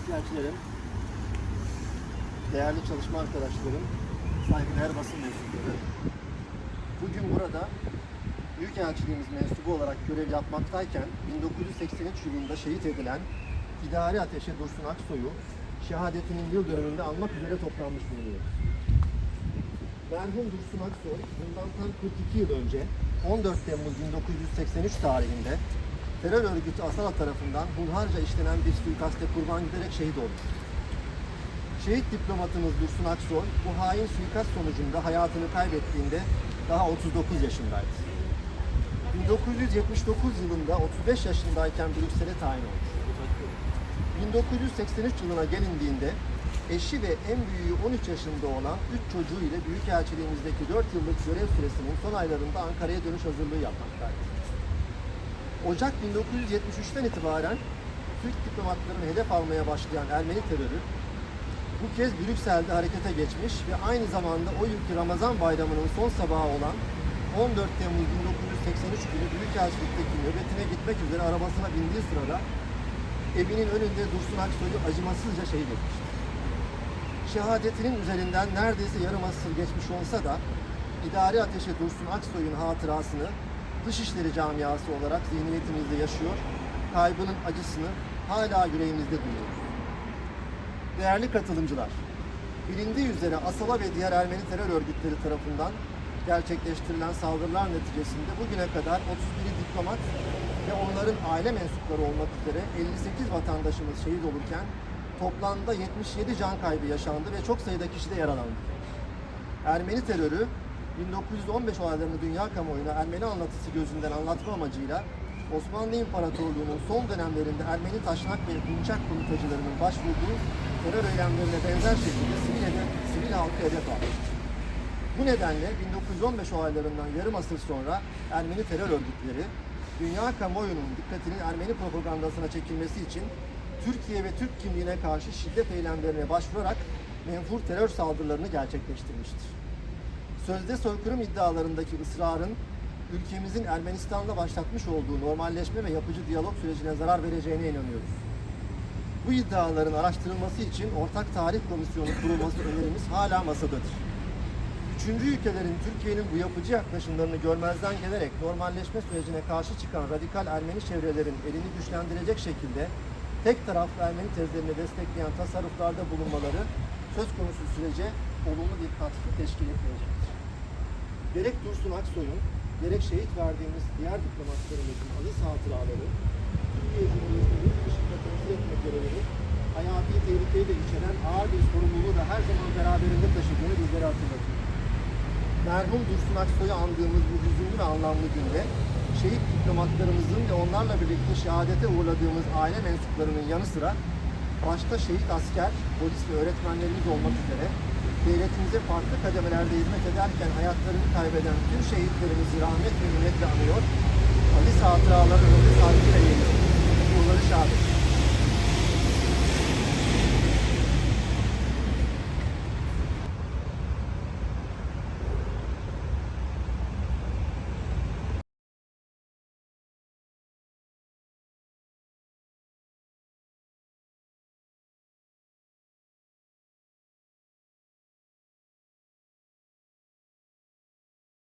büyükelçilerim, değerli çalışma arkadaşlarım, saygıdeğer basın mensupları. Bugün burada Büyükelçiliğimiz mensubu olarak görev yapmaktayken 1983 yılında şehit edilen İdari Ateşe Dursun Aksoy'u şehadetinin yıl dönümünde anmak üzere toplanmış bulunuyoruz. Merhum Dursun Aksoy bundan tam 42 yıl önce 14 Temmuz 1983 tarihinde terör örgütü Asala tarafından hunharca işlenen bir suikaste kurban giderek şehit olmuş. Şehit diplomatımız Dursun Aksoy bu hain suikast sonucunda hayatını kaybettiğinde daha 39 yaşındaydı. 1979 yılında 35 yaşındayken Brüksel'e tayin olmuş. 1983 yılına gelindiğinde eşi ve en büyüğü 13 yaşında olan 3 çocuğu ile Büyükelçiliğimizdeki 4 yıllık görev süresinin son aylarında Ankara'ya dönüş hazırlığı yapmaktaydı. Ocak 1973'ten itibaren Türk diplomatlarını hedef almaya başlayan Ermeni terörü bu kez Brüksel'de harekete geçmiş ve aynı zamanda o yılki Ramazan bayramının son sabahı olan 14 Temmuz 1983 günü Büyükelçilik'teki nöbetine gitmek üzere arabasına bindiği sırada evinin önünde Dursun Aksoy'u acımasızca şehit etmiştir. Şehadetinin üzerinden neredeyse yarım asır geçmiş olsa da idari ateşe Dursun Aksoy'un hatırasını Dışişleri camiası olarak zihniyetimizde yaşıyor, kaybının acısını hala yüreğimizde duyuyoruz. Değerli katılımcılar, bilindiği üzere Asala ve diğer Ermeni terör örgütleri tarafından gerçekleştirilen saldırılar neticesinde bugüne kadar 31 diplomat ve onların aile mensupları olmak üzere 58 vatandaşımız şehit olurken toplamda 77 can kaybı yaşandı ve çok sayıda kişi de yaralandı. Ermeni terörü 1915 olaylarını dünya kamuoyuna Ermeni anlatısı gözünden anlatma amacıyla Osmanlı İmparatorluğu'nun son dönemlerinde Ermeni taşnak ve hınçak komitacılarının başvurduğu terör eylemlerine benzer şekilde sivil, hedef, sivil halkı hedef almıştır. Bu nedenle 1915 olaylarından yarım asır sonra Ermeni terör örgütleri dünya kamuoyunun dikkatinin Ermeni propagandasına çekilmesi için Türkiye ve Türk kimliğine karşı şiddet eylemlerine başvurarak menfur terör saldırılarını gerçekleştirmiştir. Sözde soykırım iddialarındaki ısrarın ülkemizin Ermenistan'la başlatmış olduğu normalleşme ve yapıcı diyalog sürecine zarar vereceğine inanıyoruz. Bu iddiaların araştırılması için ortak tarih komisyonu kurulması önerimiz hala masadadır. Üçüncü ülkelerin Türkiye'nin bu yapıcı yaklaşımlarını görmezden gelerek normalleşme sürecine karşı çıkan radikal Ermeni çevrelerin elini güçlendirecek şekilde tek taraflı Ermeni tezlerini destekleyen tasarruflarda bulunmaları söz konusu sürece olumlu bir katkı teşkil etmeyecektir. Gerek Dursun Aksoy'un, gerek şehit verdiğimiz diğer diplomatlarımızın aziz hatıraları, Türkiye Cumhuriyeti'nin yurt dışında temsil etme görevini hayati tehlikeyi de içeren ağır bir sorumluluğu da her zaman beraberinde taşıdığını bizlere hatırlatıyor. Merhum Dursun Aksoy'u andığımız bu hüzünlü ve anlamlı günde şehit diplomatlarımızın ve onlarla birlikte şehadete uğurladığımız aile mensuplarının yanı sıra başta şehit asker, polis ve öğretmenlerimiz olmak üzere devletimize farklı kademelerde hizmet ederken hayatlarını kaybeden tüm şehitlerimizi rahmet ve minnetle anıyor. Aziz hatıraların önünde saygıyla eğiliyor. Ruhları şadet.